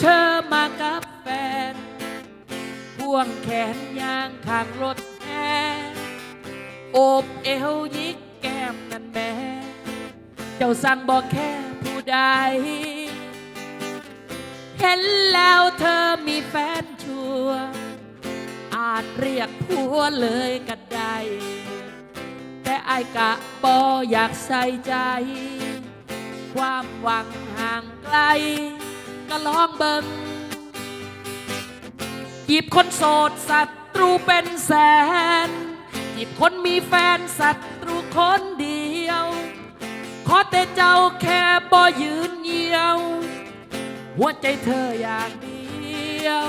เธอมากับแฟนพ่วงแขนยางข้างรถแอโอบเอวยิกแก้มนั่นแม่เจ้าสั่งบอกแค่ผู้ใด เห็นแล้วเธอมีแฟนชัว อาจเรียกผัวเลยก็ได้แต่ไอายกะบออยากใส่ใจ ความหวังห่างไกล ก็ลองเบิงจีบคนโสดศัตรูเป็นแสนจีบคนมีแฟนศัตรูคนเดียว ขอแต่เจ้าแค่บอยืนเยียว หัวใจเธออย่างเดียว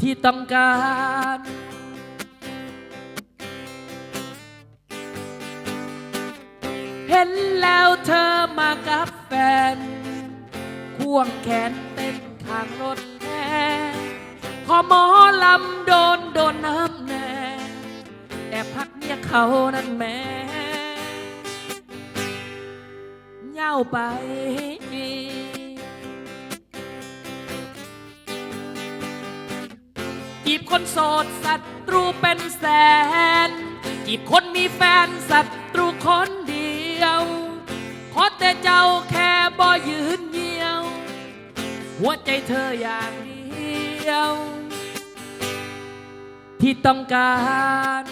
ที่ต้องการเห็นแล้วเธอมากับแฟน วงแขนเต้นข้างรถแน่ขอหมอลำโดนโดนน้ำแน่แต่พักเนี่ยเขานั่นแม่เหย้าไปจีบคนโสดศัตรูเป็นแสนจีบคนมีแฟนศัตรูคนเดียว ขอแต่เจ้าแค่บ่ยืน หัวใจเธออย่างเดียว ที่ต้องการ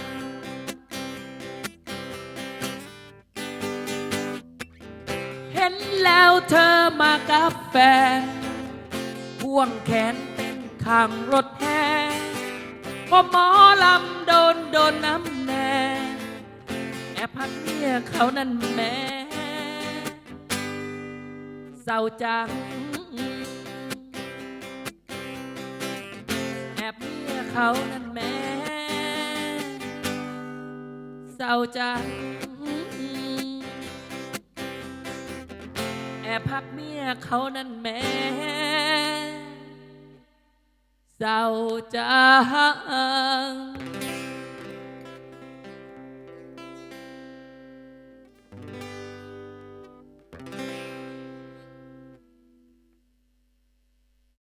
เห็นแล้วเธอมากับแฟนพ่วงแขนเต้นข้างรถแห่พอหมอลำโดนโดนน้ำแน่แอบพักเนี่ยเขานั่นแม่เศร้าจัง เขานั่นแม่เศร้าจังแอบพักเมียเขานั่นแม่เศร้าจัง